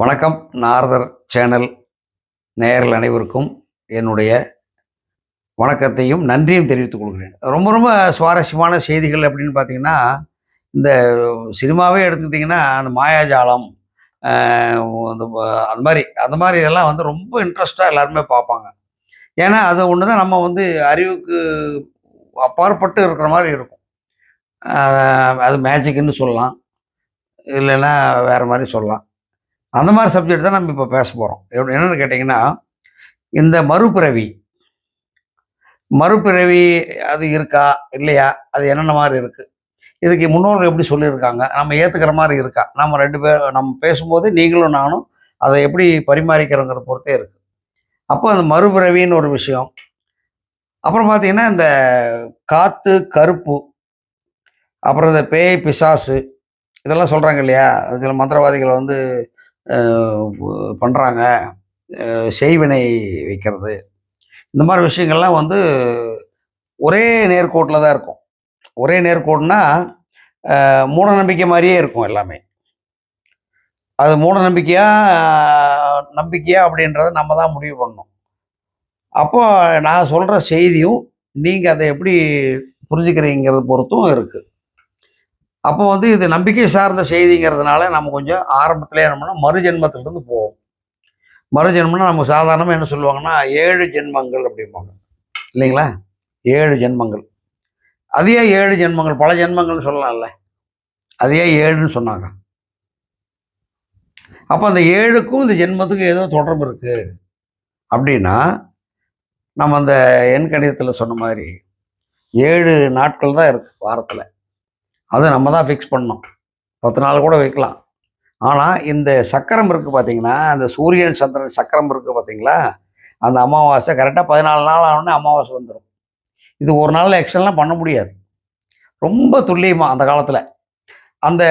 வணக்கம் நாரதர் சேனல் நேயர்கள் அனைவருக்கும் என்னுடைய வணக்கத்தையும் நன்றியும் தெரிவித்துக் கொள்கிறேன். ரொம்ப ரொம்ப சுவாரஸ்யமான செய்திகள் அப்படின்னு பார்த்தீங்கன்னா இந்த சினிமாவே எடுத்துக்கிட்டிங்கன்னா அந்த மாயாஜாலம் அந்த அந்த மாதிரி அந்த மாதிரி இதெல்லாம் வந்து ரொம்ப இன்ட்ரெஸ்டாக எல்லாருமே பார்ப்பாங்க. ஏன்னா அது ஒன்று தான் நம்ம வந்து அறிவுக்கு அப்பாற்பட்டு இருக்கிற மாதிரி இருக்கும். அது மேஜிக்குன்னு சொல்லலாம். இல்லைன்னா வேறு மாதிரி சொல்லலாம். அந்த மாதிரி சப்ஜெக்ட் தான் நம்ம இப்போ பேச போகிறோம் என்னென்னு கேட்டிங்கன்னா இந்த மறுபிறவி மறுபிறவி அது இருக்கா இல்லையா அது என்னென்ன மாதிரி இருக்குது இதுக்கு முன்னோர்கள் எப்படி சொல்லியிருக்காங்க? நம்ம ஏற்றுக்கிற மாதிரி இருக்கா? நம்ம ரெண்டு பேர் நம்ம பேசும்போது நீங்களும் நானும் அதை எப்படி பரிமாறிக்கிறோங்கிற பொறுத்தே இருக்குது அப்போ அந்த மறுபிறவின்னு ஒரு விஷயம். அப்புறம் பார்த்தீங்கன்னா இந்த காற்று கருப்பு அப்புறம் இந்த பேய் பிசாசு இதெல்லாம் சொல்கிறாங்க இல்லையா? சில மந்திரவாதிகள் வந்து பண்ணுறாங்க செய்வினை வைக்கிறது. இந்த மாதிரி விஷயங்கள்லாம் வந்து ஒரே நேர்கோட்டில் தான் இருக்கும். ஒரே நேர்கோடுனா மூட நம்பிக்கை மாதிரியே இருக்கும் எல்லாமே. அது மூட நம்பிக்கையா நம்பிக்கையா அப்படின்றத நம்ம தான் முடிவு பண்ணணும். அப்போ நான் சொல்கிற செய்தியும் நீங்கள் அதை எப்படி புரிஞ்சுக்கிறீங்கிறத பொறுத்தும் இருக்குது அப்போ வந்து இது நம்பிக்கை சார்ந்த செய்திங்கிறதுனால நம்ம கொஞ்சம் ஆரம்பத்திலே என்னம்னா மறுஜென்மத்திலேருந்து போவோம். மறுஜென்மம்னா நமக்கு சாதாரணமாக என்ன சொல்லுவாங்கன்னா ஏழு ஜென்மங்கள் அப்படிம்பாங்க. இல்லைங்களா? ஏழு ஜென்மங்கள். அது ஏன் ஏழு ஜென்மங்கள் பல ஜென்மங்கள்னு சொல்லலாம்ல. அது ஏன் ஏழுன்னு சொன்னாங்க. அப்போ அந்த ஏழுக்கும் இந்த ஜென்மத்துக்கும் ஏதோ தொடர்பு இருக்குது அப்படின்னா நம்ம அந்த எண் கணிதத்தில் சொன்ன மாதிரி ஏழு நாட்கள் தான் இருக்குது வாரத்தில். அதை நம்ம தான் ஃபிக்ஸ் பண்ணோம் பத்து நாள் கூட வைக்கலாம். ஆனால் இந்த சக்கரம் இருக்குது பார்த்தீங்கன்னா அந்த சூரியன் சந்திரன் சக்கரம் இருக்குது பார்த்தீங்களா அந்த அமாவாசை கரெக்டாக பதினாலு நாள் ஆனோடனே அமாவாசை வந்துடும் இது ஒரு நாளில் எக்ஸ்டெல்லாம் பண்ண முடியாது. ரொம்ப துல்லியமாக அந்த காலத்தில். அந்த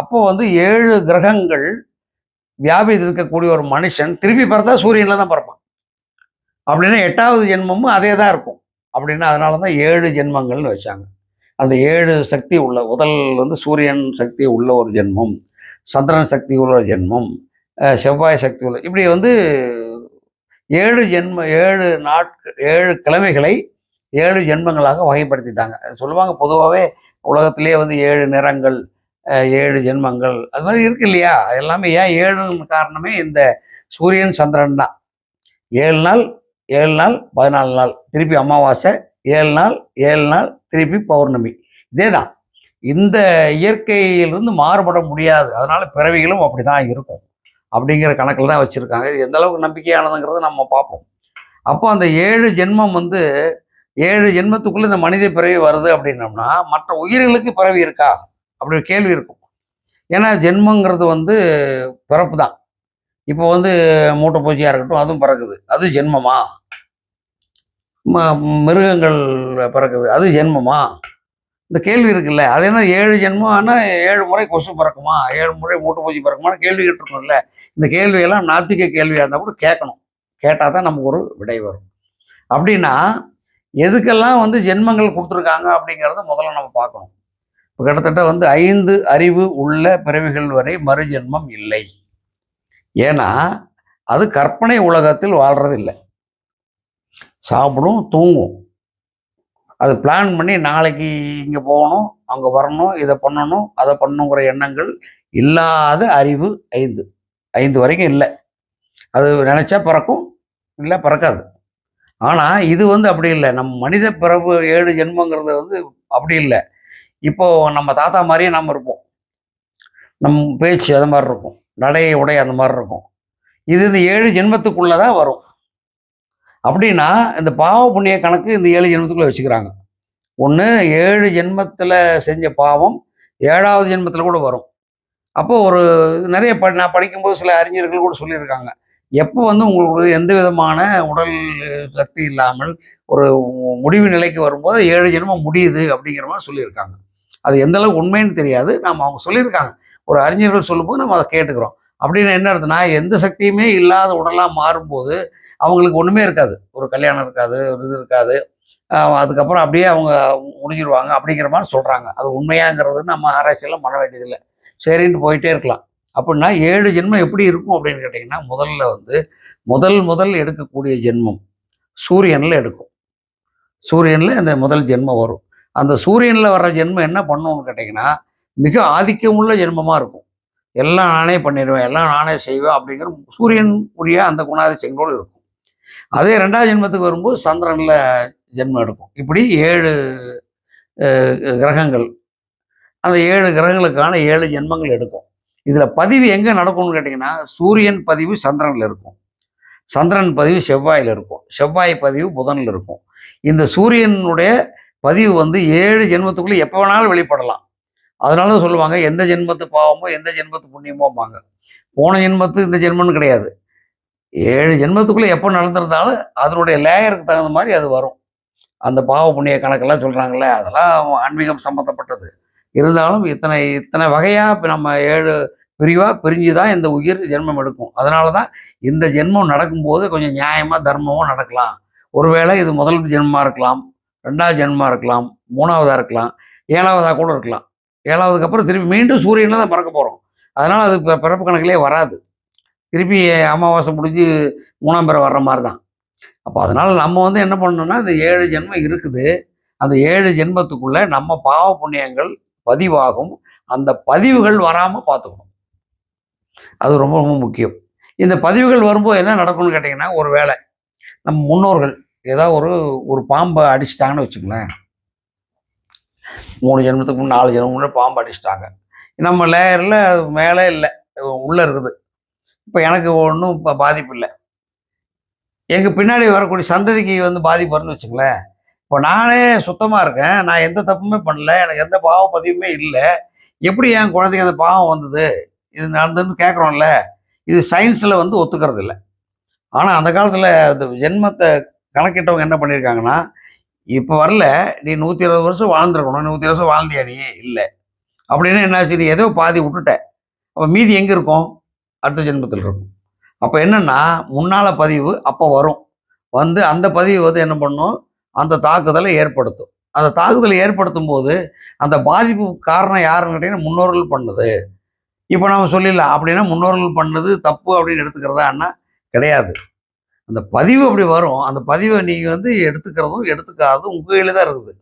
அப்போ வந்து ஏழு கிரகங்கள் வியாபித்து இருக்கக்கூடிய ஒரு மனுஷன் திருப்பி பிறந்தா சூரியனில் தான் பிறப்பான். அப்படின்னா எட்டாவது ஜென்மமும் அதே தான் இருக்கும். அப்படின்னா அதனால தான் ஏழு ஜென்மங்கள்னு வச்சாங்க. அந்த ஏழு சக்தி உள்ள முதல் வந்து சூரியன் சக்தி உள்ள ஒரு ஜென்மம் சந்திரன் சக்தி உள்ள ஒரு ஜென்மம் செவ்வாய் சக்தி உள்ள இப்படி வந்து ஏழு ஜென்ம ஏழு நாட்கள் ஏழு கிழமைகளை ஏழு ஜென்மங்களாக வகைப்படுத்திட்டாங்க. சொல்லுவாங்க பொதுவாகவே உலகத்திலே வந்து ஏழு நிறங்கள் ஏழு ஜென்மங்கள் அது மாதிரி இருக்கு இல்லையா? அது எல்லாமே ஏன் ஏழுன்னு காரணமே இந்த சூரியன் சந்திரன் தான். ஏழு நாள் ஏழு நாள் பதினாலு நாள். திருப்பி அமாவாசை ஏழு நாள் ஏழு நாள் திருப்பி பௌர்ணமி. இதே தான் இந்த இயற்கையிலிருந்து மாறுபட முடியாது. அதனால பிறவிகளும் அப்படி தான் இருக்கும். அப்படிங்கிற கணக்கில் தான் வச்சுருக்காங்க. இது எந்த அளவுக்கு நம்பிக்கையானதுங்கிறத நம்ம பார்ப்போம். அப்போ அந்த ஏழு ஜென்மம் வந்து ஏழு ஜென்மத்துக்குள்ளே இந்த மனித பிறவி வருது அப்படின்னோம்னா மற்ற உயிர்களுக்கு பிறவி இருக்கா? அப்படி ஒரு கேள்வி இருக்கும். ஏன்னா ஜென்மங்கிறது வந்து பிறப்பு தான் இப்போ வந்து மூட்டை பூச்சியாக இருக்கட்டும் அதுவும் பிறக்குது. அது ஜென்மமா? மிருகங்கள் பிறக்குது. அது ஜென்மமா? இந்த கேள்வி இருக்குல்ல. அது என்ன ஏழு ஜென்மம் ஆனால் ஏழு முறை கொசு பிறக்குமா? ஏழு முறை மூட்டை பூச்சி பிறக்குமான்னு கேள்வி கேட்டுருக்கோம்ல. இந்த கேள்வியெல்லாம் நாத்திக கேள்வியாக இருந்தால் கூட கேட்கணும். கேட்டால் தான் நமக்கு ஒரு விடை வரும். அப்படின்னா எதுக்கெல்லாம் வந்து ஜென்மங்கள் கொடுத்துருக்காங்க அப்படிங்கிறத முதல்ல நம்ம பார்க்கணும். இப்போ கிட்டத்தட்ட வந்து ஐந்து அறிவு உள்ள பிறவிகள் வரை மறுஜென்மம் இல்லை. ஏன்னா அது கற்பனை உலகத்தில் வாழ்றது இல்லை சாப்பிடும் தூங்கும். அது பிளான் பண்ணி நாளைக்கு இங்கே போகணும் அங்கே வரணும் இதை பண்ணணும் அதை பண்ணணுங்கிற எண்ணங்கள் இல்லாத அறிவு ஐந்து. ஐந்து வரைக்கும் இல்லை. அது நினச்சா பிறக்கும் இல்லை பிறக்காது. ஆனால் இது வந்து அப்படி இல்லை. நம்ம மனித பிறப்பு ஏழு ஜென்மங்கிறது வந்து அப்படி இல்லை. இப்போது நம்ம தாத்தா மாதிரியே நம்ம இருப்போம். நம் பேச்சு அது மாதிரி இருக்கும். நடை உடை அந்த மாதிரி இருக்கும். இது இந்த ஏழு ஜென்மத்துக்குள்ளே தான் வரும். அப்படின்னா இந்த பாவ புண்ணிய கணக்கு இந்த ஏழு ஜென்மத்துக்குள்ளே வச்சுக்கிறாங்க. ஒன்று ஏழு ஜென்மத்தில் செஞ்ச பாவம் ஏழாவது ஜென்மத்தில் கூட வரும். அப்போ ஒரு நிறைய ப நான் படிக்கும்போது சில அறிஞர்கள் கூட சொல்லியிருக்காங்க. எப்போ வந்து உங்களுக்கு எந்த விதமான உடல் சக்தி இல்லாமல் ஒரு முடிவு நிலைக்கு வரும்போது ஏழு ஜென்மம் முடியுது அப்படிங்கிற மாதிரி சொல்லியிருக்காங்க. அது எந்த அளவுக்கு உண்மைன்னு தெரியாது. நாம் அவங்க சொல்லியிருக்காங்க. ஒரு அறிஞர்கள் சொல்லும்போது நம்ம அதை கேட்டுக்கிறோம். அப்படின்னு என்ன அர்த்தம்னா எந்த சக்தியுமே இல்லாத உடலாக மாறும்போது அவங்களுக்கு ஒன்றுமே இருக்காது. ஒரு கல்யாணம் இருக்காது ஒரு இது இருக்காது. அதுக்கப்புறம் அப்படியே அவங்க முடிஞ்சிருவாங்க அப்படிங்கிற மாதிரி சொல்கிறாங்க அது உண்மையாங்கிறது நம்ம ஆராய்ச்சியெல்லாம் பண்ண வேண்டியதில்லை. சரின்ட்டு போயிட்டே இருக்கலாம். அப்படின்னா ஏழு ஜென்மம் எப்படி இருக்கும் அப்படின்னு கேட்டிங்கன்னா முதல்ல வந்து முதல் முதல் எடுக்கக்கூடிய ஜென்மம் சூரியனில் எடுக்கும். சூரியனில் அந்த முதல் ஜென்மம் வரும். அந்த சூரியனில் வர்ற ஜென்மம் என்ன பண்ணும்னு கேட்டிங்கன்னா மிக ஆதிக்கமுள்ள ஜென்மமாக இருக்கும். எல்லாம் நானே பண்ணிடுவேன் எல்லாம் நானே செய்வேன் அப்படிங்கிற சூரியன் உரிய அந்த குணாதிசயங்களோடு இருக்கும். அதே ரெண்டாவது ஜென்மத்துக்கு வரும்போது சந்திரனில் ஜென்மம் எடுக்கும். இப்படி ஏழு கிரகங்கள் அந்த ஏழு கிரகங்களுக்கான ஏழு ஜென்மங்கள் எடுக்கும். இதில் பதிவு எங்கே நடக்கும்னு கேட்டிங்கன்னா சூரியன் பதிவு சந்திரனில் இருக்கும். சந்திரன் பதிவு செவ்வாயில் இருக்கும். செவ்வாய் பதிவு புதனில் இருக்கும். இந்த சூரியனுடைய பதிவு வந்து ஏழு ஜென்மத்துக்குள்ளே எப்போ வேணாலும் வெளிப்படலாம். அதனால சொல்லுவாங்க எந்த ஜென்மத்து பாவமோ எந்த ஜென்மத்து புண்ணியமோம்பாங்க. போன ஜென்மத்து இந்த ஜென்மம்னு கிடையாது. ஏழு ஜென்மத்துக்குள்ளே எப்போ நடந்திருந்தாலும் அதனுடைய லேயருக்கு தகுந்த மாதிரி அது வரும். அந்த பாவ புண்ணிய கணக்கெல்லாம் சொல்கிறாங்களே அதெல்லாம் ஆன்மீகம் சம்மந்தப்பட்டது இருந்தாலும் இத்தனை இத்தனை வகையாக இப்போ நம்ம ஏழு பிரிவாக பிரிஞ்சு தான் இந்த உயிர் ஜென்மம் எடுக்கும். அதனால தான் இந்த ஜென்மம் நடக்கும்போது கொஞ்சம் நியாயமாக தர்மமும் நடக்கலாம். ஒருவேளை இது முதல் ஜென்மமாக இருக்கலாம் ரெண்டாவது ஜென்மமாக இருக்கலாம் மூணாவதாக இருக்கலாம் ஏழாவதாக கூட இருக்கலாம். ஏழாவதுக்கு அப்புறம் திருப்பி மீண்டும் சூரியனில் தான் பறக்க போகிறோம் அதனால் அது இப்போ பிறப்பு கணக்கிலே வராது. திருப்பி அமாவாசை முடிஞ்சு மூணாம் பேரை வர்ற மாதிரி தான் அப்போ அதனால் நம்ம வந்து என்ன பண்ணணும்னா இந்த ஏழு ஜென்மம் இருக்குது. அந்த ஏழு ஜென்மத்துக்குள்ளே நம்ம பாவ புண்ணியங்கள் பதிவாகும். அந்த பதிவுகள் வராமல் பார்த்துக்கணும் அது ரொம்ப ரொம்ப முக்கியம். இந்த பதிவுகள் வரும்போது என்ன நடக்கும்னு கேட்டிங்கன்னா ஒரு வேளை நம்ம முன்னோர்கள் ஏதாவது ஒரு ஒரு பாம்பை அடிச்சிட்டாங்கன்னு வச்சுங்களேன் மூணு ஜென்மத்துக்கு முன்னாடி நாலு ஜென்மம் முன்னே பாம்பு அடிச்சிட்டாங்க. நம்ம லேயரில் அது மேலே இல்லை. உள்ளே இருக்குது. இப்போ எனக்கு ஒன்றும் இப்போ பாதிப்பு இல்லை. எங்கள் பின்னாடி வரக்கூடிய சந்ததிக்கு வந்து பாதிப்பு வரும்னு வச்சுங்களேன். இப்போ நானே சுத்தமாக இருக்கேன். நான் எந்த தப்புமே பண்ணல. எனக்கு எந்த பாவ பதிவுமே இல்லை. எப்படி என் குழந்தைக்கு அந்த பாவம் வந்தது? இது நடந்ததுன்னு கேட்குறோம்ல. இது சயின்ஸில் வந்து ஒத்துக்கிறது இல்லை ஆனால் அந்த காலத்தில் அந்த ஜென்மத்தை கணக்கிட்டவங்க என்ன பண்ணியிருக்காங்கன்னா இப்போ வரல நீ நூற்றி இருபது வருஷம் வாழ்ந்துருக்கணும் நூற்றி இருபது வருஷம் வாழ்ந்தியா நீ? இல்லை. அப்படின்னு என்னாச்சு நீ ஏதோ பாதி விட்டுட்ட. அப்போ மீதி எங்கே இருக்கும்? அடுத்த ஜென்மத்தில் இருக்கும். அப்போ என்னென்னா முன்னால் பதிவு அப்போ வரும். வந்து அந்த பதிவு வந்து என்ன பண்ணும்? அந்த தாக்குதலை ஏற்படுத்தும். அந்த தாக்குதலை ஏற்படுத்தும் போது அந்த பாதிப்பு காரணம் யாருன்னு கேட்டீங்கன்னா முன்னோர்கள் பண்ணது. இப்போ நம்ம சொல்லிடலாம் அப்படின்னா முன்னோர்கள் பண்ணது தப்பு அப்படின்னு எடுத்துக்கிறதா அண்ணா? கிடையாது. அந்த பதிவு அப்படி வரும். அந்த பதிவை நீங்கள் வந்து எடுத்துக்கிறதும் எடுத்துக்காததும் உங்கள் கையில் தான் இருக்குது.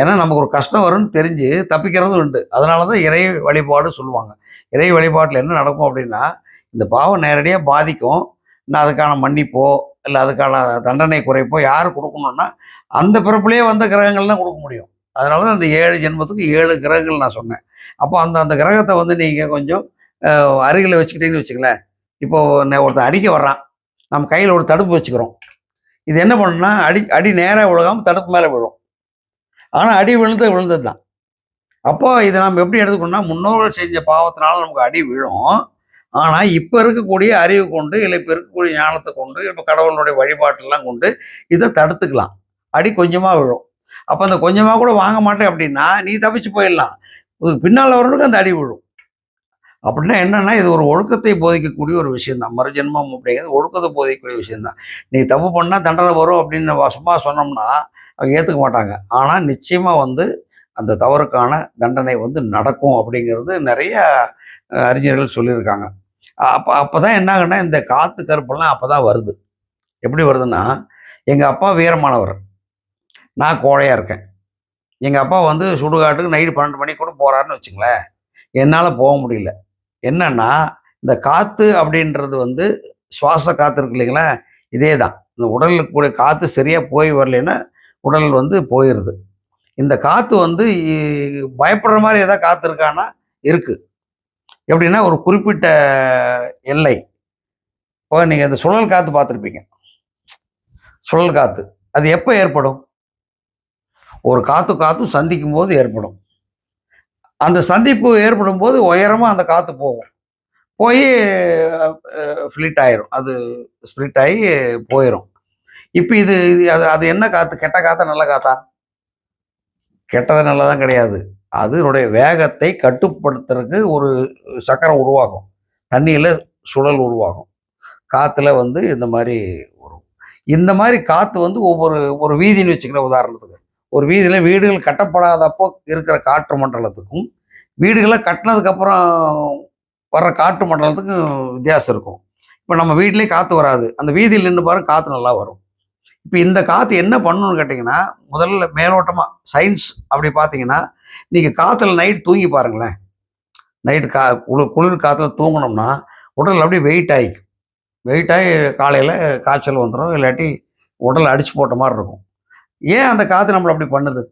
ஏன்னா நமக்கு ஒரு கஷ்டம் வரும்னு தெரிஞ்சு தப்பிக்கிறதும் உண்டு. அதனால தான் இறை வழிபாடு சொல்லுவாங்க. இறை வழிபாட்டில் என்ன நடக்கும் அப்படின்னா இந்த பாவம் நேரடியாக பாதிக்கும். நான் அதுக்கான மன்னிப்போ இல்லை அதுக்கான தண்டனை குறைப்போ யார் கொடுக்கணும்னா அந்த பிறப்புலேயே வந்த கிரகங்கள் தான் கொடுக்க முடியும். அதனால தான் அந்த ஏழு ஜென்மத்துக்கு ஏழு கிரகங்கள் நான் சொன்னேன். அப்போ அந்த அந்த கிரகத்தை வந்து நீங்கள் கொஞ்சம் அருகில் வச்சுக்கிட்டீங்கன்னு வச்சுக்கலேன் இப்போது ஒருத்தன் அடிக்க வர்றான். நம்ம கையில் ஒரு தடுப்பு வச்சுக்கிறோம். இது என்ன பண்ணுன்னா அடி அடி நேராக விழுகாமல் தடுப்பு மேலே விழும். ஆனால் அடி விழுந்தது விழுந்தது தான் அப்போ இதை நம்ம எப்படி எடுத்துக்கணும்னா முன்னோர்கள் செஞ்ச பாவத்தினால நமக்கு அடி விழும். ஆனால் இப்போ இருக்கக்கூடிய அறிவு கொண்டு இல்லை இப்போ இருக்கக்கூடிய ஞானத்தை கொண்டு இப்போ கடவுளுடைய வழிபாட்டெல்லாம் கொண்டு இதை தடுத்துக்கலாம். அடி கொஞ்சமாக விழும். அப்போ அந்த கொஞ்சமாக கூட வாங்க மாட்டேன் அப்படின்னா நீ தப்பிச்சு போயிடலாம். பின்னால் வரணுக்கு அந்த அடி விழும். அப்படின்னா என்னன்னா இது ஒரு ஒழுக்கத்தை போதிக்கக்கூடிய ஒரு விஷயந்தான் மறுஜென்மம் அப்படிங்கிறது ஒழுக்கத்தை போதிக்கக்கூடிய விஷயந்தான் நீ தப்பு பண்ணால் தண்டனை வரும் அப்படின்னு வசமாக சும்மா சொன்னோம்னா அவங்க ஏற்றுக்க மாட்டாங்க. ஆனால் நிச்சயமாக வந்து அந்த தவறுக்கான தண்டனை வந்து நடக்கும் அப்படிங்கிறது நிறைய அறிஞர்கள் சொல்லியிருக்காங்க. அப்போ அப்போ தான் என்னாகன்னா இந்த காற்று கருப்பெல்லாம் அப்போ தான் வருது. எப்படி வருதுன்னா எங்கள் அப்பா வீரமானவர். நான் கோழையாக இருக்கேன். எங்கள் அப்பா வந்து சுடுகாட்டுக்கு நைட்டு பன்னெண்டு மணிக்கு கூட போகிறாருன்னு வச்சுங்களேன். என்னால் போக முடியல. என்னன்னா இந்த காற்று அப்படின்றது வந்து சுவாச காற்று இருக்கு இல்லைங்களா? இதே தான் இந்த உடலுக்கு கூட காற்று சரியாக போய் வரலைன்னா உடல் வந்து போயிடுது இந்த காற்று வந்து பயப்படுற மாதிரி ஏதாவது காற்று இருக்கான்னா இருக்குது எப்படின்னா ஒரு குறிப்பிட்ட எல்லை. இப்போ நீங்கள் இந்த சுழல் காற்று பார்த்துருப்பீங்க. சுழல் காற்று அது எப்போ ஏற்படும்? ஒரு காற்று காற்றும் சந்திக்கும் போது ஏற்படும். அந்த சந்திப்பு ஏற்படும் போது உயரமாக அந்த காற்று போகும். போய் ஃப்ளிட் ஆயிரும். அது ஸ்ப்ளிட் ஆகி போயிடும் இப்போ இது இது அது அது என்ன காற்று கெட்ட காற்றா நல்ல காத்தா? கெட்டது நல்லதான் கிடையாது. அதனுடைய வேகத்தை கட்டுப்படுத்துறதுக்கு ஒரு சக்கரம் உருவாகும். தண்ணியில் சுழல் உருவாகும். காற்றுல வந்து இந்த மாதிரி வரும். இந்த மாதிரி காற்று வந்து ஒவ்வொரு ஒரு வீதின்னு வச்சுக்கிறேன் உதாரணத்துக்கு. ஒரு வீதியில் வீடுகள் கட்டப்படாதப்போ இருக்கிற காற்று மண்டலத்துக்கும் வீடுகளை கட்டினதுக்கப்புறம் வர்ற காற்று மண்டலத்துக்கும் வித்தியாசம் இருக்கும். இப்போ நம்ம வீட்லேயே காற்று வராது. அந்த வீதியில் நின்று பாருங்க காற்று நல்லா வரும். இப்போ இந்த காற்று என்ன பண்ணணும்னு கேட்டிங்கன்னா முதல்ல மேலோட்டமாக சயின்ஸ் அப்படி பார்த்தீங்கன்னா நீங்கள் காற்றுல நைட் தூங்கி பாருங்களேன். நைட்டு கா குளிர் குளிர் காற்றுல தூங்கினோம்னா உடல் அப்படியே வெயிட் ஆகிக்கும் வெயிட் ஆகி காலையில் காய்ச்சல் வந்துடும் இல்லாட்டி உடல் அடிச்சு போட்ட மாதிரி இருக்கும். ஏன் அந்த காற்று நம்மளை அப்படி பண்ணுது?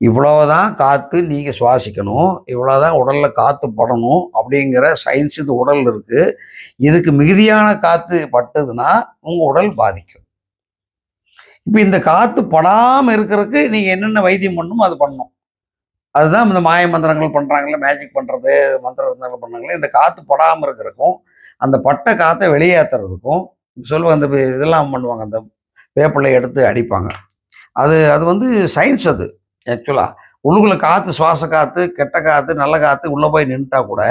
இவ்வளவுதான் காற்று நீங்கள் சுவாசிக்கணும் இவ்வளோதான் உடலில் காற்று படணும் அப்படிங்கிற சயின்ஸ் இது உடல் இருக்குது இதுக்கு மிகுதியான காற்று பட்டதுன்னா உங்கள் உடல் பாதிக்கும். இப்போ இந்த காற்று படாமல் இருக்கிறதுக்கு நீங்கள் என்னென்ன வைத்தியம் பண்ணணுமோ அது பண்ணணும். அதுதான் இந்த மாய மந்திரங்கள் பண்ணுறாங்களே மேஜிக் பண்ணுறது மந்திர மந்திரங்கள் பண்ணுறாங்களே இந்த காற்று படாமல் இருக்கிறதுக்கும் அந்த பட்ட காற்றை வெளியேற்றுறதுக்கும் சொல்லுவாங்க அந்த இதெல்லாம் பண்ணுவாங்க அந்த வேப்பிலையை எடுத்து அடிப்பாங்க. அது அது வந்து சயின்ஸ் அது ஆக்சுவலாக உள்ளுக்குள்ள காற்று சுவாச காற்று கெட்ட காற்று நல்ல காற்று உள்ளே போய் நின்றுட்டா கூட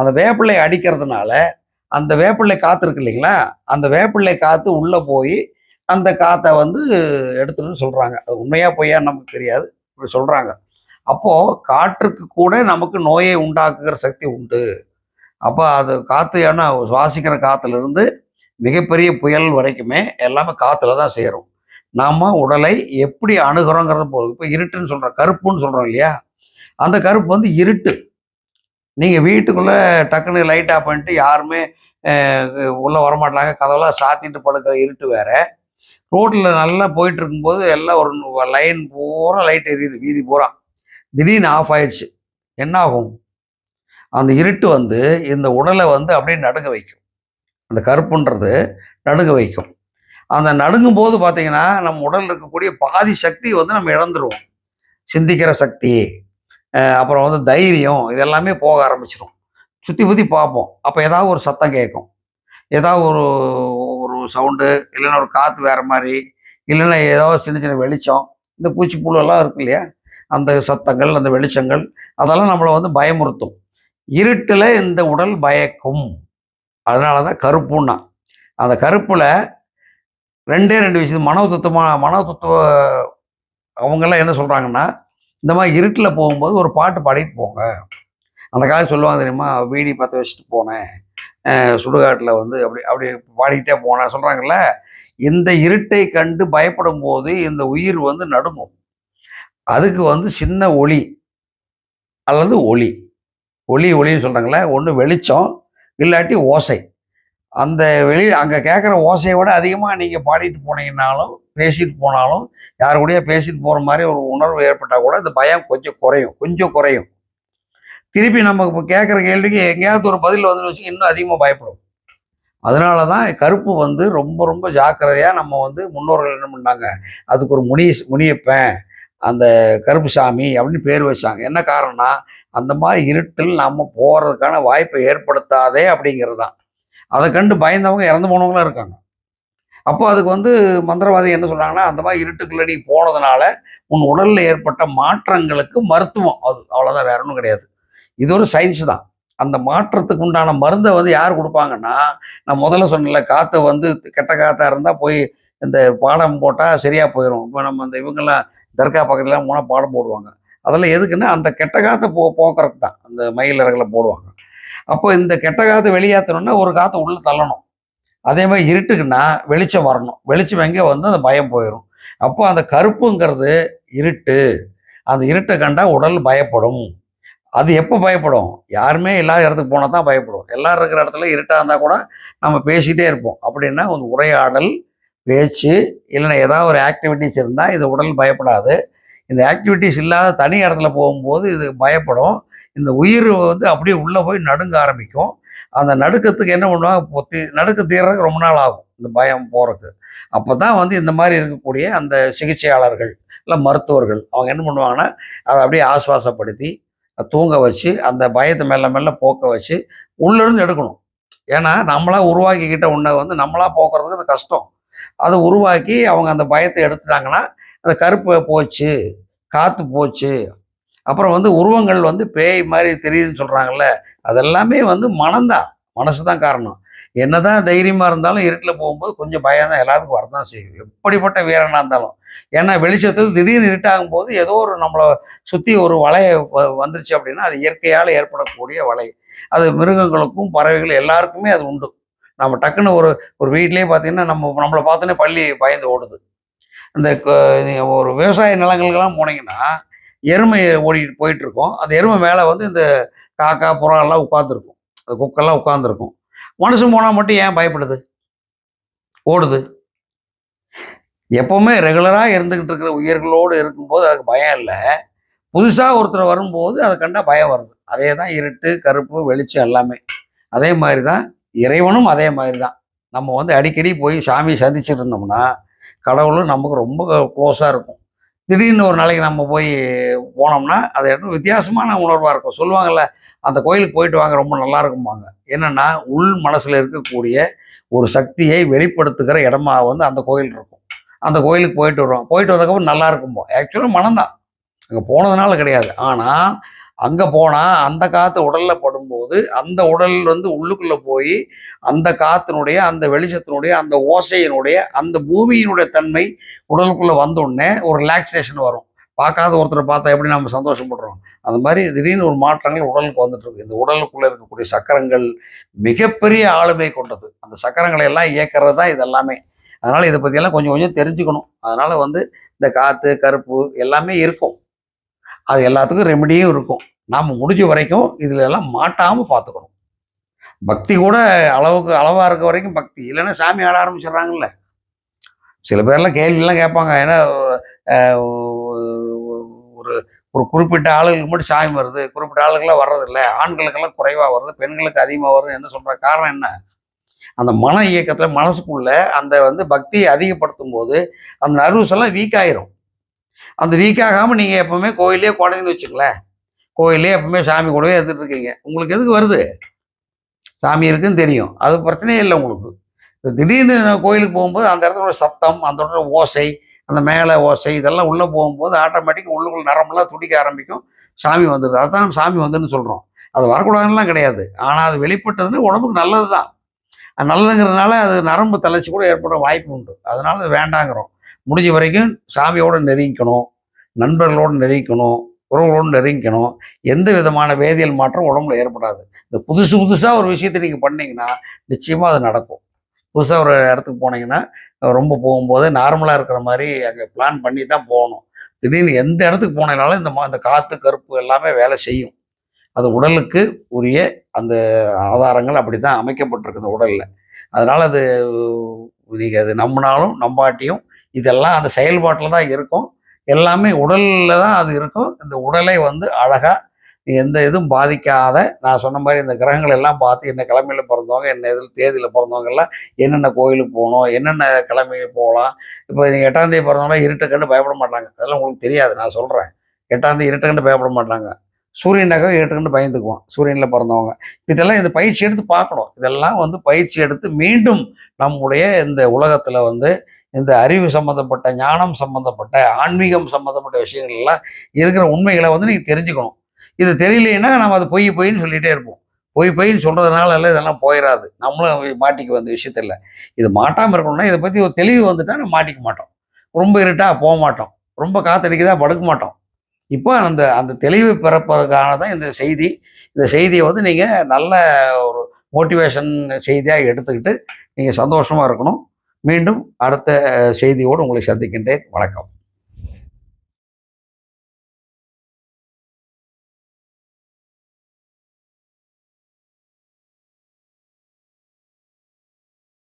அந்த வேப்பிள்ளை அடிக்கிறதுனால அந்த வேப்பிள்ளை காற்று இருக்கு இல்லைங்களா அந்த வேப்பிள்ளை காற்று உள்ளே போய் அந்த காற்றை வந்து எடுத்துன்னு சொல்கிறாங்க அது உண்மையாக பொய்யா நமக்கு தெரியாது இப்படி சொல்கிறாங்க அப்போது காற்றுக்கு கூட நமக்கு நோயை உண்டாக்குகிற சக்தி உண்டு. அப்போ அது காற்று ஏன்னா சுவாசிக்கிற காற்றுலேருந்து இருந்து மிகப்பெரிய புயல் வரைக்குமே எல்லாமே காற்றுல தான் சேரும். நாம் உடலை எப்படி அணுகிறோங்கிறத போது இப்போ இருட்டுன்னு சொல்கிறோம் கருப்புன்னு சொல்கிறோம் இல்லையா? அந்த கருப்பு வந்து இருட்டு. நீங்கள் வீட்டுக்குள்ளே டக்குன்னு லைட் ஆஃப் பண்ணிட்டு யாருமே உள்ளே வரமாட்டாங்க. கதவெல்லாம் சாத்திட்டு படுக்கிற இருட்டு வேற. ரோட்டில் நல்லா போயிட்டு இருக்கும்போது எல்லாம் ஒரு லைன் பூரா லைட் எரியுது வீதி பூரா. திடீர்னு ஆஃப் ஆயிடுச்சு. என்ன ஆகும் அந்த இருட்டு வந்து இந்த உடலை வந்து அப்படியே நடுங்க வைக்கும். அந்த கருப்புன்றது நடுங்க வைக்கும். அந்த நடுங்கும் போது பார்த்தீங்கன்னா நம்ம உடலில் இருக்கக்கூடிய பாதி சக்தி வந்து நம்ம இழந்துருவோம். சிந்திக்கிற சக்தி அப்புறம் வந்து தைரியம் இதெல்லாமே போக ஆரம்பிச்சிடும் சுற்றி புத்தி பார்ப்போம் அப்போ ஏதாவது ஒரு சத்தம் கேட்கும் ஏதாவது ஒரு ஒரு சவுண்டு இல்லைன்னா ஒரு காற்று வேறு மாதிரி இல்லைன்னா ஏதாவது சின்ன சின்ன வெளிச்சம் இந்த பூச்சி புழு எல்லாம் இருக்கு இல்லையா? அந்த சத்தங்கள் அந்த வெளிச்சங்கள் அதெல்லாம் நம்மளை வந்து பயமுறுத்தும். இருட்டில் இந்த உடல் பயக்கும். அதனால தான் கருப்புன்னா. அந்த கருப்பில் ரெண்டே ரெண்டு விஷயம். மனோ தத்துவமாக மனோ தத்துவ அவங்கெல்லாம் என்ன சொல்கிறாங்கன்னா இந்த மாதிரி இருட்டில் போகும்போது ஒரு பாட்டு பாடிட்டு போங்க. அந்த காலம் சொல்லுவாங்க தெரியுமா? வீடி பற்ற வச்சுட்டு போனேன். சுடுகாட்டில் வந்து அப்படி அப்படி பாடிக்கிட்டே போனேன் சொல்கிறாங்கல்ல இந்த இருட்டை கண்டு பயப்படும் போது இந்த உயிர் வந்து நடுங்கும். அதுக்கு வந்து சின்ன ஒளி அல்லது ஒளி. ஒளி ஒளின்னு சொல்கிறாங்களே ஒன்று வெளிச்சம் இல்லாட்டி ஓசை. அந்த வெளி அங்கே கேட்குற ஓசையை விட அதிகமாக நீங்கள் பாடிட்டு போனீங்கன்னாலும் பேசிட்டு போனாலும் யார் கூடயே பேசிட்டு போகிற மாதிரி ஒரு உணர்வு ஏற்பட்டால் கூட இந்த பயம் கொஞ்சம் குறையும் கொஞ்சம் குறையும். திருப்பி நம்ம இப்போ கேட்குற கேள்விக்கு எங்கேயாவது ஒரு பதில் வந்து வச்சு இன்னும் அதிகமாக பயப்படும். அதனால தான் கருப்பு வந்து ரொம்ப ரொம்ப ஜாக்கிரதையாக நம்ம வந்து முன்னோர்கள் என்ன பண்ணாங்க? அதுக்கு ஒரு முனி முனியப்பேன். அந்த கருப்பு சாமி அப்படின்னு பேர் வச்சாங்க. என்ன காரணம்னா அந்த மாதிரி இருட்டில் நம்ம போகிறதுக்கான வாய்ப்பை ஏற்படுத்தாதே அப்படிங்கிறது தான். அதை கண்டு பயந்தவங்க இறந்து போனவங்களும் இருக்காங்க. அப்போ அதுக்கு வந்து மந்திரவாதி என்ன சொல்றாங்கன்னா அந்த மாதிரி இருட்டுக்குள்ள நீ போனதுனால உன் உடல்ல ஏற்பட்ட மாற்றங்களுக்கு மருத்துவம். அது அவ்வளோதான் வேற ஒன்றும் கிடையாது. இது ஒரு சயின்ஸ் தான். அந்த மாற்றத்துக்கு உண்டான மருந்தை வந்து யார் கொடுப்பாங்கன்னா நான் முதல்ல சொன்னல காற்று வந்து கெட்ட காற்றா இருந்தால் போய் இந்த பாடம் போட்டால் சரியாக போயிடும் இப்போ நம்ம அந்த இவங்கெல்லாம் தர்கா பக்கத்தில் போனால் பாடம் போடுவாங்க. அதெல்லாம் எதுக்குன்னா அந்த கெட்ட காற்றை போ போக்குறதுக்கு தான். அந்த மயில் இறகுல போடுவாங்க. அப்போ இந்த கெட்ட காற்றை வெளியேற்றணும்னா ஒரு காற்றை உள்ளே தள்ளணும். அதே மாதிரி இருட்டுக்குன்னா வெளிச்சம் வரணும். வெளிச்சம் எங்கே வந்து அந்த பயம் போயிடும் அப்போ அந்த கருப்புங்கிறது இருட்டு. அந்த இருட்டை கண்டால் உடல் பயப்படும். அது எப்போ பயப்படும்? யாருமே இல்லாத இடத்துக்கு போனால் தான் பயப்படும் எல்லாரும் இருக்கிற இடத்துல இருட்டாக இருந்தால் கூட நம்ம பேசிக்கிட்டே இருப்போம். அப்படின்னா ஒரு உரையாடல் பேச்சு இல்லைன்னா ஏதாவது ஒரு ஆக்டிவிட்டிஸ் இருந்தால் இது உடல் பயப்படாது. இந்த ஆக்டிவிட்டிஸ் இல்லாத தனி இடத்துல போகும்போது இது பயப்படும். இந்த உயிர் வந்து அப்படியே உள்ளே போய் நடுங்க ஆரம்பிக்கும். அந்த நடுக்கத்துக்கு என்ன பண்ணுவாங்க? நடுக்க தீர்றதுக்கு ரொம்ப நாள் ஆகும் இந்த பயம் போகிறதுக்கு அப்போ தான் வந்து இந்த மாதிரி இருக்கக்கூடிய அந்த சிகிச்சையாளர்கள் இல்லை மருத்துவர்கள் அவங்க என்ன பண்ணுவாங்கன்னா அதை அப்படியே ஆஸ்வாசப்படுத்தி அதை தூங்க வச்சு அந்த பயத்தை மெல்ல மெல்ல போக்க வச்சு உள்ளேருந்து எடுக்கணும். ஏன்னா நம்மளா உருவாக்கிக்கிட்ட உன்னை வந்து நம்மளாக போக்குறதுக்கு அது கஷ்டம். அதை உருவாக்கி அவங்க அந்த பயத்தை எடுத்துட்டாங்கன்னா அந்த கருப்பு போச்சு காற்று போச்சு. அப்புறம் வந்து உருவங்கள் வந்து பேய் மாதிரி தெரியுதுன்னு சொல்கிறாங்கல்ல அதெல்லாமே வந்து மனம்தான் மனசு தான் காரணம். என்னதான் தைரியமாக இருந்தாலும் இருட்டில் போகும்போது கொஞ்சம் பயம் தான் எல்லாத்துக்கும் வரதான் செய்யும். எப்படிப்பட்ட வீரனாக இருந்தாலும். ஏன்னா வெளிச்சத்தில் திடீர்னு இருட்டாகும் போது ஏதோ ஒரு நம்மளை சுற்றி ஒரு வலை வ- வந்துருச்சு அப்படின்னா அது இயற்கையால் ஏற்படக்கூடிய வலை. அது மிருகங்களுக்கும் பறவைகள் எல்லாருக்குமே அது உண்டு. நம்ம டக்குன்னு ஒரு ஒரு வீட்லேயே பார்த்தீங்கன்னா நம்ம நம்மளை பார்த்தோன்னே பள்ளி பயந்து ஓடுது. இந்த ஒரு விவசாய நிலங்களுக்கெல்லாம் போனீங்கன்னா எருமை ஓடிட்டு போயிட்டுருக்கோம். அந்த எருமை மேலே வந்து இந்த காக்கா புறா எல்லாம் உட்காந்துருக்கும் அந்த குக்கெல்லாம் உட்காந்துருக்கும் மனுஷன் போனால் மட்டும் ஏன் பயப்படுது? ஓடுது. எப்பவுமே ரெகுலராக இருந்துக்கிட்டு இருக்கிற உயிர்களோடு இருக்கும்போது அதுக்கு பயம் இல்லை. புதுசாக ஒருத்தர் வரும்போது அதை கண்டால் பயம் வருது. அதே தான் இருட்டு கருப்பு வெளிச்சம் எல்லாமே. அதே மாதிரி தான் இறைவனும் அதே மாதிரி தான் நம்ம வந்து அடிக்கடி போய் சாமியை சந்திச்சுட்டு இருந்தோம்னா கடவுளும் நமக்கு ரொம்ப க்ளோஸாக இருக்கும். திடீர்னு ஒரு நாளைக்கு நம்ம போய் போனோம்னா அது இன்னும் வித்தியாசமான உணர்வாக இருக்கும். சொல்லுவாங்கல்ல அந்த கோயிலுக்கு போயிட்டு வாங்க ரொம்ப நல்லா இருக்கும்பாங்க. என்னன்னா உள் மனசில் இருக்கக்கூடிய ஒரு சக்தியை வெளிப்படுத்துகிற இடமா வந்து அந்த கோயில் இருக்கும். அந்த கோயிலுக்கு போயிட்டு வருவோம் போயிட்டு வந்ததுக்கப்புறம் நல்லா இருக்கும்போ ஆக்சுவலாக மனம்தான். அங்கே போனதுனால கிடையாது. ஆனால் அங்கே போனால் அந்த காற்று உடலில் படும்போது அந்த உடல் வந்து உள்ளுக்குள்ளே போய் அந்த காத்தினுடைய அந்த வெளிச்சத்தினுடைய அந்த ஓசையினுடைய அந்த பூமியினுடைய தன்மை உடலுக்குள்ளே வந்தோடனே ஒரு ரிலாக்ஸேஷன் வரும். பார்க்காத ஒருத்தரை பார்த்தா எப்படி நம்ம சந்தோஷப்படுறோம்? அந்த மாதிரி திடீர்னு ஒரு மாற்றங்கள் உடலுக்கு வந்துட்டு இருக்கு. இந்த உடலுக்குள்ளே இருக்கக்கூடிய சக்கரங்கள் மிகப்பெரிய ஆளுமை கொண்டது. அந்த சக்கரங்களை எல்லாம் இயக்கிறது தான் இது எல்லாமே அதனால் இதை பற்றியெல்லாம் கொஞ்சம் கொஞ்சம் தெரிஞ்சுக்கணும். அதனால் வந்து இந்த காற்று கருப்பு எல்லாமே இருக்கும். அது எல்லாத்துக்கும் ரெமெடியும் இருக்கும். நாம் முடிஞ்ச வரைக்கும் இதில் எல்லாம் மாட்டாமல் பார்த்துக்கணும் பக்தி கூட அளவுக்கு அளவாக இருக்க வரைக்கும் பக்தி. இல்லைன்னா சாமி ஆட ஆரம்பிச்சிடுறாங்கல்ல. சில பேர்லாம் கேள்வியெல்லாம் கேட்பாங்க. ஏன்னா ஒரு ஒரு குறிப்பிட்ட ஆளுகளுக்கு மட்டும் சாமி வருது. குறிப்பிட்ட ஆளுகள்லாம் வர்றதில்ல. ஆண்களுக்கெல்லாம் குறைவாக வருது. பெண்களுக்கு அதிகமாக வருது என்ன சொல்கிற காரணம் என்ன? அந்த மன இயக்கத்தில் மனசுக்குள்ள அந்த வந்து பக்தியை அதிகப்படுத்தும் போது அந்த நர்வஸ் எல்லாம் வீக் ஆயிரும். அந்த வீக் ஆகாமல் நீங்கள் எப்பவுமே கோயிலே குழந்தைன்னு வச்சுங்களேன் கோயிலே எப்பவுமே சாமி கூடவே எடுத்துகிட்டு இருக்கீங்க. உங்களுக்கு எதுக்கு வருது? சாமி இருக்குன்னு தெரியும். அது பிரச்சனையே இல்லை உங்களுக்கு. இந்த திடீர்னு கோயிலுக்கு போகும்போது அந்த இடத்துல சத்தம் அந்த இடத்துல ஓசை அந்த மேலே ஓசை இதெல்லாம் உள்ளே போகும்போது ஆட்டோமேட்டிக்காக உள்ளுக்குள்ள நரம்பெல்லாம் துடிக்க ஆரம்பிக்கும். சாமி வந்துடுது அதுதான் சாமி வந்துன்னு சொல்கிறோம் அது வரக்கூடாதுலாம் கிடையாது. ஆனால் அது வெளிப்பட்டதுன்னு உடம்புக்கு நல்லது தான் நல்லதுங்கிறதுனால அது நரம்பு தளர்ச்சி கூட ஏற்பட வாய்ப்பு உண்டு. அதனால அது வேண்டாங்கிறோம். முடிஞ்ச வரைக்கும் சாமியோடு நெருங்கிக்கணும். நண்பர்களோடு நெருங்கிக்கணும். உறவுகளோடு நெருங்கிக்கணும். எந்த விதமான வேதியியல் மாற்றம் உடம்புல ஏற்படாது. இந்த புதுசு புதுசாக ஒரு விஷயத்தை நீங்கள் பண்ணிங்கன்னா நிச்சயமாக அது நடக்கும். புதுசாக ஒரு இடத்துக்கு போனீங்கன்னா ரொம்ப போகும்போது நார்மலாக இருக்கிற மாதிரி அங்கே பிளான் பண்ணி தான் போகணும். திடீர்னு எந்த இடத்துக்கு போனீங்கனாலும் இந்த மா இந்த காற்று கருப்பு எல்லாமே வேலை செய்யும். அது உடலுக்கு உரிய அந்த ஆதாரங்கள் அப்படி தான் அமைக்கப்பட்டிருக்குது உடலில். அதனால் அது நீங்கள் அது நம்பினாலும் நம்பாட்டியும் இதெல்லாம் அந்த செயல்பாட்டில் தான் இருக்கும். எல்லாமே உடலில் தான் அது இருக்கும். இந்த உடலை வந்து அழகாக எந்த இதுவும் பாதிக்காத. நான் சொன்ன மாதிரி இந்த கிரகங்கள் எல்லாம் பார்த்து என்ன கிழமையில் பிறந்தவங்க என்ன இதில் தேதியில் பிறந்தவங்க எல்லாம் என்னென்ன கோயிலுக்கு போகணும் என்னென்ன கிழமைக்கு போகலாம். இப்போ நீங்கள் எட்டாம் தேதி பிறந்தவங்க இருட்டை கண்டு பயப்பட மாட்டாங்க. அதெல்லாம் உங்களுக்கு தெரியாது. நான் சொல்கிறேன் எட்டாம் தேதி இருட்டை கண்டு பயப்பட மாட்டாங்க. சூரியன் நகரம் இருட்டை கண்டு பயந்துக்குவோம் சூரியனில் பிறந்தவங்க. இதெல்லாம் இந்த பயிற்சி எடுத்து பார்க்கணும். இதெல்லாம் வந்து பயிற்சி எடுத்து மீண்டும் நம்முடைய இந்த உலகத்தில் வந்து இந்த அறிவு சம்மந்தப்பட்ட ஞானம் சம்மந்தப்பட்ட ஆன்மீகம் சம்மந்தப்பட்ட விஷயங்கள் எல்லாம் இருக்கிற உண்மைகளை வந்து நீங்கள் தெரிஞ்சுக்கணும். இது தெரியலைன்னா நம்ம அது பொய் பொய்ன்னு சொல்லிகிட்டே இருப்போம். பொய் பொய்ன்னு சொல்கிறதுனால எல்லாம் இதெல்லாம் போயிடாது நம்மளும் மாட்டிக்க வந்த விஷயத்தில் இது மாட்டாமல் இருக்கணும்னா இதை பற்றி ஒரு தெளிவு வந்துட்டால் நம்ம மாட்டிக்க மாட்டோம். ரொம்ப இருட்டாக போக மாட்டோம். ரொம்ப காத்தடிக்குதா படுக்க மாட்டோம். இப்போ அந்த அந்த தெளிவு பிறப்பதற்கான தான் இந்த செய்தி. இந்த செய்தியை வந்து நீங்கள் நல்ல ஒரு மோட்டிவேஷன் செய்தியாக எடுத்துக்கிட்டு நீங்கள் சந்தோஷமாக இருக்கணும். மீண்டும் அடுத்த செய்தியோடு உங்களை சந்திக்கின்றேன். வணக்கம்.